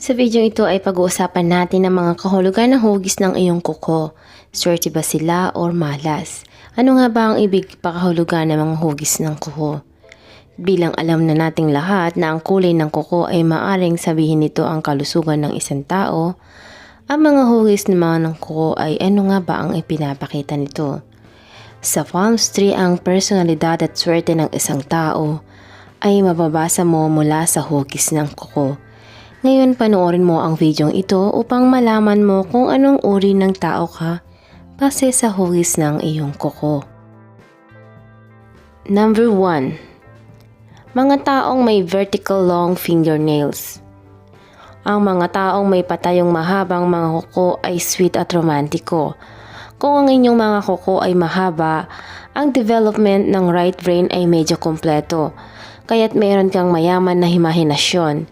Sa video ito ay pag-uusapan natin ang mga kahulugan ng hugis ng iyong kuko. Swerte ba sila or malas? Ano nga ba ang ibig pakahulugan ng mga hugis ng kuko? Bilang alam na nating lahat na ang kulay ng kuko ay maaring sabihin nito ang kalusugan ng isang tao, ang mga hugis naman ng kuko ay ano nga ba ang ipinapakita nito? Sa Palms 3 ang personalidad at swerte ng isang tao ay mababasa mo mula sa hugis ng kuko. Ngayon panoorin mo ang videong ito upang malaman mo kung anong uri ng tao ka base sa hugis ng iyong kuko. Number 1. Mga taong may vertical long fingernails. Ang mga taong may patayong mahabang mga kuko ay sweet at romantiko. Kung ang inyong mga kuko ay mahaba, ang development ng right brain ay medyo kompleto, kaya't mayroon kang mayaman na himahinasyon.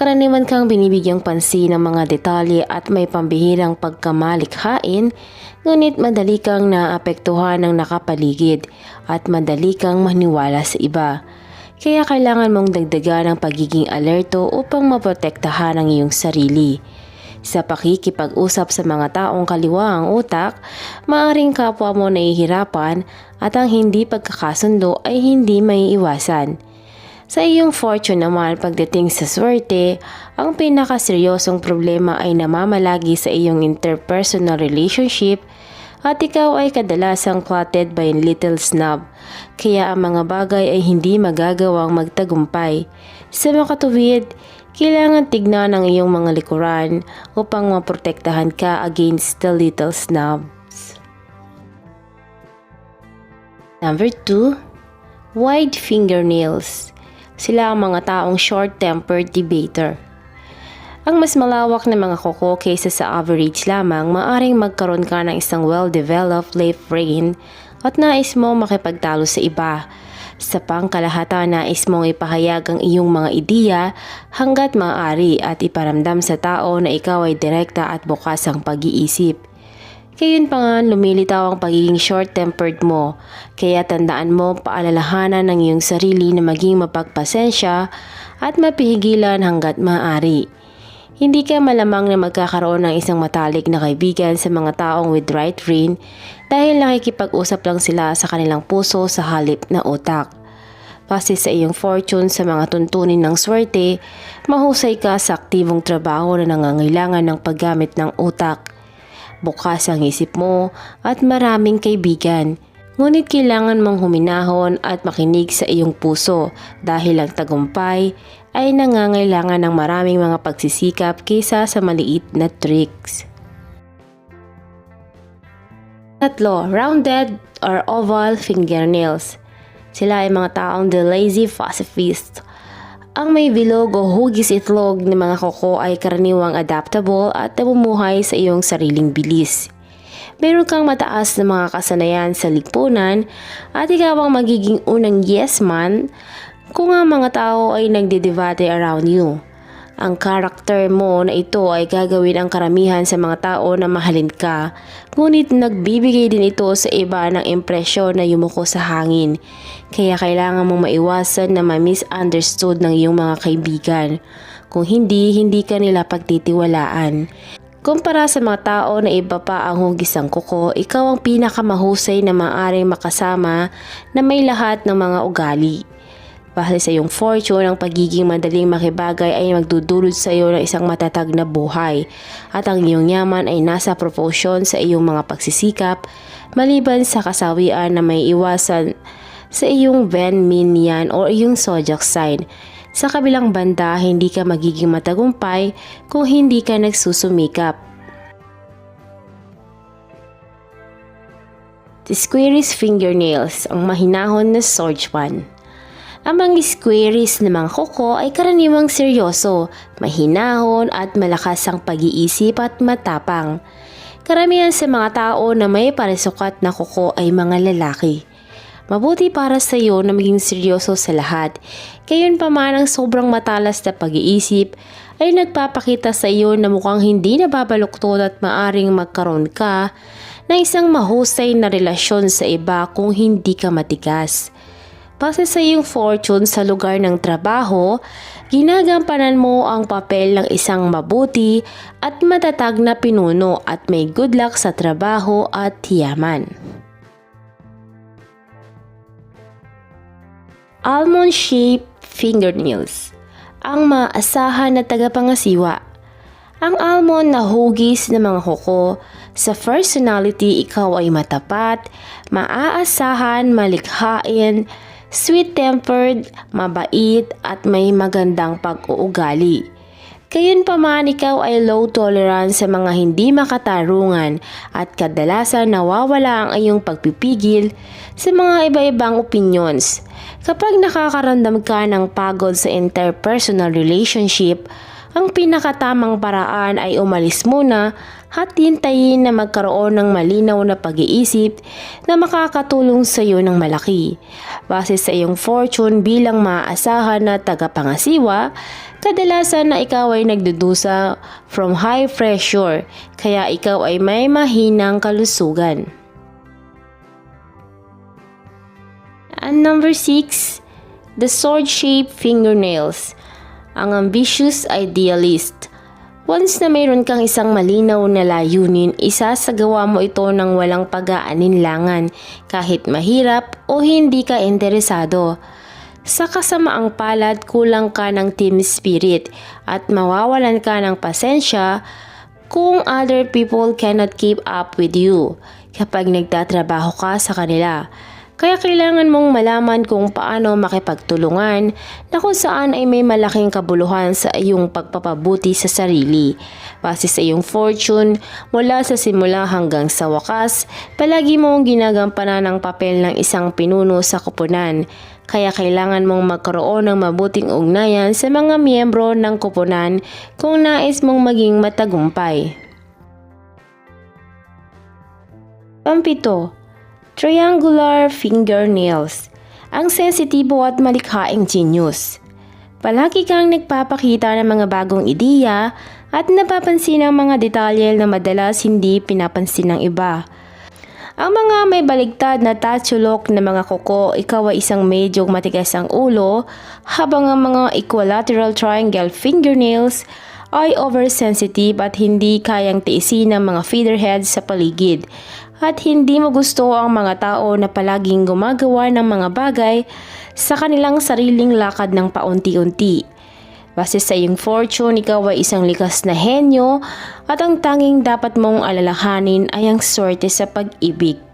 Karaniwan kang binibigyang pansin ng mga detalye at may pambihirang pagkamalikhain, ngunit madali kang naapektuhan ng nakapaligid at madali kang maniwala sa iba. Kaya kailangan mong dagdagan ang pagiging alerto upang maprotektahan ang iyong sarili. Sa pakikipag-usap sa mga taong kaliwa ang utak, maaring kapwa mo nahihirapan at ang hindi pagkakasundo ay hindi may iwasan. Sa iyong fortune naman pagdating sa swerte, ang pinakaseryosong problema ay namamalagi sa iyong interpersonal relationship at ikaw ay kadalasang plotted by little snob, kaya ang mga bagay ay hindi magagawang magtagumpay. Sa makatuwid, kailangan tignan ang iyong mga likuran upang maprotektahan ka against the little snobs. Number 2. Wide fingernails. Sila ang mga taong short-tempered debater. Ang mas malawak na mga kuko kaysa sa average lamang, maaring magkaroon ka ng isang well-developed left brain at nais mo makipagtalo sa iba. Sa pangkalahatan, nais mong ipahayag ang iyong mga ideya hanggat maaari at iparamdam sa tao na ikaw ay direkta at bukas ang pag-iisip. Kayun pa nga lumilitaw ang pagiging short-tempered mo, kaya tandaan mo paalalahanan ng iyong sarili na maging mapagpasensya at mapihigilan hanggat maaari. Hindi ka malamang na magkakaroon ng isang matalik na kaibigan sa mga taong with right brain dahil nakikipag-usap lang sila sa kanilang puso sa halip na utak. Base sa iyong fortune sa mga tuntunin ng swerte, mahusay ka sa aktibong trabaho na nangangailangan ng paggamit ng utak. Bukas ang isip mo at maraming kaibigan. Ngunit kailangan mong huminahon at makinig sa iyong puso dahil ang tagumpay ay nangangailangan ng maraming mga pagsisikap kaysa sa maliit na tricks. Tatlo, rounded or oval fingernails. Sila ay mga taong the lazy pacifist. Ang may bilog o hugis itlog ng mga koko ay karaniwang adaptable at namumuhay sa iyong sariling bilis. Meron kang mataas na mga kasanayan sa lipunan at ikaw ang magiging unang yes man kung ang mga tao ay nagdedebate around you. Ang karakter mo na ito ay gagawin ang karamihan sa mga tao na mahalin ka, ngunit nagbibigay din ito sa iba ng impresyon na yumuko sa hangin. Kaya kailangan mong maiwasan na ma-misunderstood ng iyong mga kaibigan. Kung hindi, hindi ka nila pagtitiwalaan. Kumpara sa mga tao na iba pa ang hugis ang kuko, ikaw ang pinakamahusay na maaaring makasama na may lahat ng mga ugali. Base sa iyong fortune, ang pagiging madaling makibagay ay magdudulot sa iyo ng isang matatag na buhay at ang iyong yaman ay nasa proportion sa iyong mga pagsisikap maliban sa kasawian na may iwasan sa iyong Ven Min Yan o iyong Zodiac sign. Sa kabilang banda, hindi ka magiging matagumpay kung hindi ka nagsusumikap. The squarish fingernails, ang mahinahon na sorjuan. Ang mga squaries na mga kuko ay karaniwang seryoso, mahinahon at malakas ang pag-iisip at matapang. Karamihan sa mga tao na may parisukat na kuko ay mga lalaki. Mabuti para sa iyo na maging seryoso sa lahat. Kayon pa man ang sobrang matalas na pag-iisip ay nagpapakita sa iyo na mukhang hindi nababaluktot at maaring magkaroon ka ng isang mahusay na relasyon sa iba kung hindi ka matigas. Base sa iyong fortune sa lugar ng trabaho, ginagampanan mo ang papel ng isang mabuti at matatag na pinuno at may good luck sa trabaho at yaman. Almond-shaped fingernails ang maasahan na tagapangasiwa. Ang almond na hugis ng mga kuko, sa personality ikaw ay matapat, maaasahan, malikhain, sweet-tempered, mabait at may magandang pag-uugali. Gayunpaman ikaw ay low tolerance sa mga hindi makatarungan at kadalasan nawawala ang iyong pagpipigil sa mga iba-ibang opinions. Kapag nakakaramdam ka ng pagod sa interpersonal relationship, ang pinakatamang paraan ay umalis muna at hintayin na magkaroon ng malinaw na pag-iisip na makakatulong sa iyo ng malaki. Base sa iyong fortune bilang maaasahan na tagapangasiwa, kadalasan na ikaw ay nagdudusa from high pressure kaya ikaw ay may mahinang kalusugan. And number 6, the sword-shaped fingernails. Ang ambitious idealist. Once na mayroon kang isang malinaw na layunin, isasagawa mo ito ng walang pag-aalinlangan kahit mahirap o hindi ka interesado. Sa kasamaang palad, kulang ka ng team spirit at mawawalan ka ng pasensya kung other people cannot keep up with you kapag nagtatrabaho ka sa kanila. Kaya kailangan mong malaman kung paano makipagtulungan na kung saan ay may malaking kabuluhan sa iyong pagpapabuti sa sarili. Base sa iyong fortune, mula sa simula hanggang sa wakas, palagi mong ginagampanan ang papel ng isang pinuno sa kupunan. Kaya kailangan mong magkaroon ng mabuting ugnayan sa mga miyembro ng kupunan kung nais mong maging matagumpay. Pampito, Triangular fingernails. Ang sensitibo at malikhaing genius. Palagi kang nagpapakita ng mga bagong ideya at napapansin ang mga detalye na madalas hindi pinapansin ng iba. Ang mga may baligtad na tatsulok na mga kuko, ikaw ay isang medyo matigas ang ulo, habang ang mga equilateral triangle fingernails ay oversensitive at hindi kayang tiisin ng mga featherheads sa paligid at hindi mo gusto ang mga tao na palaging gumagawa ng mga bagay sa kanilang sariling lakad ng paunti-unti. Base sa iyong fortune, ikaw ay isang likas na henyo at ang tanging dapat mong alalahanin ay ang swerte sa pag-ibig.